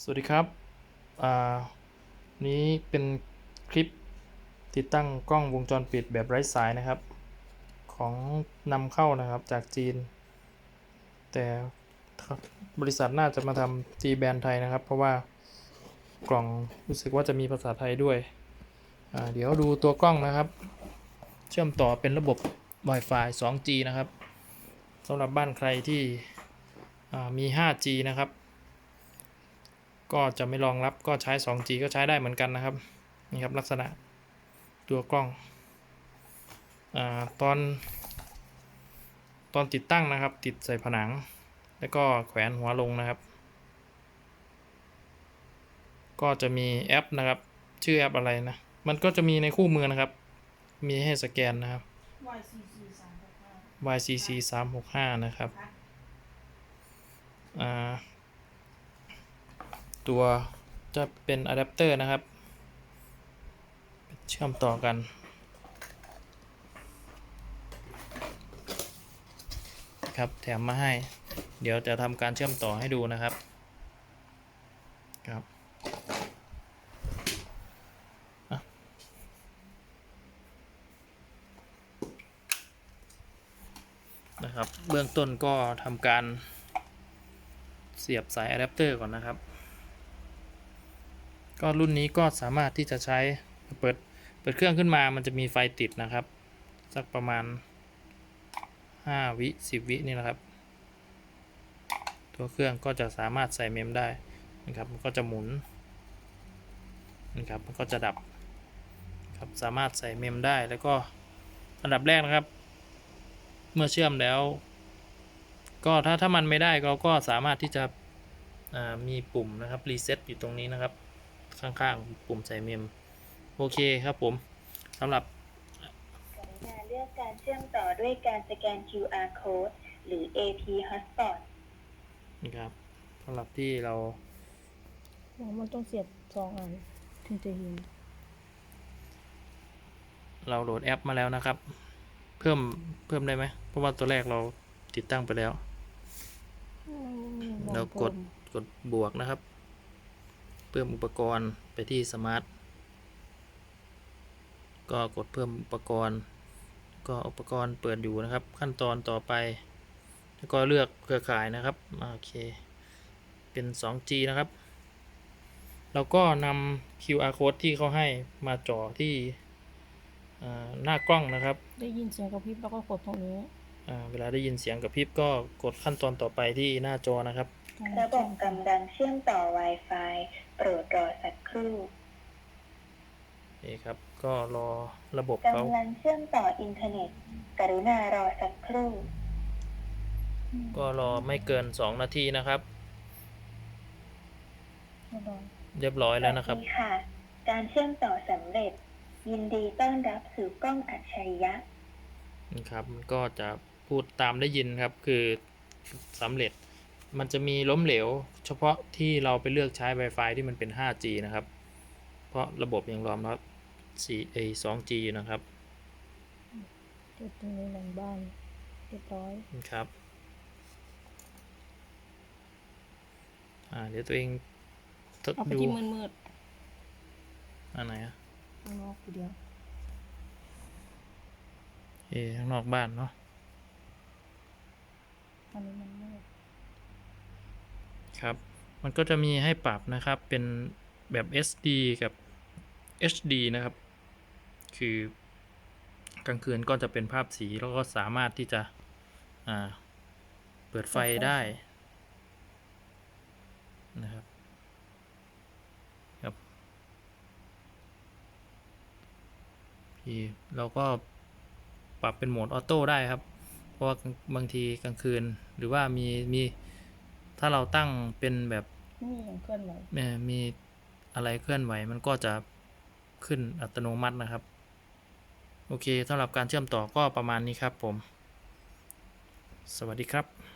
สวัสดีครับ อ่า นี้เป็นคลิปติดตั้งกล้องวงจรปิดแบบไร้สายนะครับ ของนำเข้านะครับจากจีน แต่บริษัทน่าจะมาทำจีแบรนด์ไทยนะครับ เพราะว่ากล่องรู้สึกว่าจะมีภาษาไทยด้วย อ่า เดี๋ยวดูตัวกล้องนะครับ เชื่อมต่อเป็นระบบ Wi-Fi 2G นะครับสำหรับบ้านใครที่อ่ามี 5G นะครับ ก็จะไม่รองรับก็ใช้ 2G ก็ใช้ได้เหมือนกันนะครับ นี่ครับลักษณะตัวกล้องอาตอน ตอนติดตั้งนะครับ ติดใส่ผนัง แล้วก็แขวนหัวลงนะครับ ก็จะมีแอปนะครับ ชื่อแอปอะไรนะ มันก็จะมีในคู่มือนะครับ มีให้สแกนนะครับ YCC สามหกห้า YCC 365นะครับ อ่า ตัวจะเป็นอะแดปเตอร์นะครับ เชื่อมต่อกัน ครับแถมมาให้ เดี๋ยวจะทำการเชื่อมต่อให้ดูนะครับครับนะครับ เบื้องต้นก็ทำการเสียบสายอะแดปเตอร์ก่อนนะครับ ก็รุ่นนี้ก็สามารถที่จะใช้เปิดเปิดเครื่องขึ้นมามันจะมีไฟติดนะครับ สักประมาณ 5 วิ 10 วินี่แหละครับ ตัวเครื่องก็จะสามารถใส่เมมได้นะครับมันก็จะหมุนนะครับมันก็จะดับครับสามารถใส่เมมได้แล้วก็อันดับแรกนะครับ เมื่อเชื่อมแล้ว ก็ถ้าถ้ามันไม่ได้เราก็สามารถที่จะมีปุ่มนะครับรีเซ็ตอยู่ตรงนี้นะครับ ข้างๆ ปุ่มใส่เมม โอเคครับผมสำหรับกรุณาเลือกการเชื่อมต่อด้วยการสแกน QR code หรือ AP Hotspot นะครับสำหรับที่เราอ๋อมันต้องเสียบสองอันถึงจะเห็นเราโหลดแอปมาแล้วนะครับ เพิ่มเพิ่มได้ไหม เพราะว่าตัวแรกเราติดตั้งไปแล้ว เรากดกดบวกนะครับเพิ่มอุปกรณ์ไปที่สมาร์ทก็กดเพิ่มอุปกรณ์ ก็อุปกรณ์เปิดอยู่นะครับ ขั้นตอนต่อไป แล้วก็เลือกเครือข่ายนะครับอ่าโอเค เป็น 2G นะครับเราก็นำ QR code ที่เขาให้มาจ่อที่อ่าหน้ากล้องนะครับ ได้ยินเสียงกระพริบแล้วก็กดตรงนี้อ่าเวลาได้ยินเสียงกระพริบก็กดขั้นตอนต่อไปที่หน้าจอนะครับ ระบบกำลังเชื่อมต่อ Wi-Fi โปรดรอสักครู่นี่ครับ ก็รอระบบเขากำลังเชื่อมต่ออินเทอร์เน็ต กรุณารอสักครู่ ก็รอไม่เกิน2นาทีนะครับ เรียบร้อยเรียบร้อยแล้วนะครับสวัสดีค่ะ การเชื่อมต่อสำเร็จ ยินดีต้อนรับสู่กล้องอัจฉริยะนะครับมันก็จะพูดตามได้ยินครับคือสำเร็จ มันจะมีล้มเหลว เฉพาะที่เราไปเลือกใช้ Wi-Fi ที่มันเป็น 5G นะครับ เพราะระบบยังรองรับ 4 a 2G อยู่นะครับติดตรงนี้หลังบ้านเรียบร้อยนะครับอ่าเดี๋ยวตัวเองทดเอาไปดูที่มืดมืดอันไหนอะๆข้างนอกทีเดียวเอข้างนอกบ้านเนาะอันนี้มันมืด ครับ มันก็จะมีให้ปรับนะครับเป็นแบบ SD กับ HD นะครับ คือกลางคืนก็จะเป็นภาพสีแล้วก็สามารถที่จะเปิดไฟได้นะครับครับพี่เราก็ปรับเป็นโหมดออโต้ได้ครับ เพราะว่าบางทีกลางคืนหรือว่ามีมี ถ้าเราตั้งเป็นแบบไม่มีอย่างเคลื่อนไหวเอ่อมีอะไรเคลื่อนไหวมันก็จะขึ้นอัตโนมัตินะครับ โอเคสำหรับการเชื่อมต่อก็ประมาณนี้ครับผม สวัสดีครับ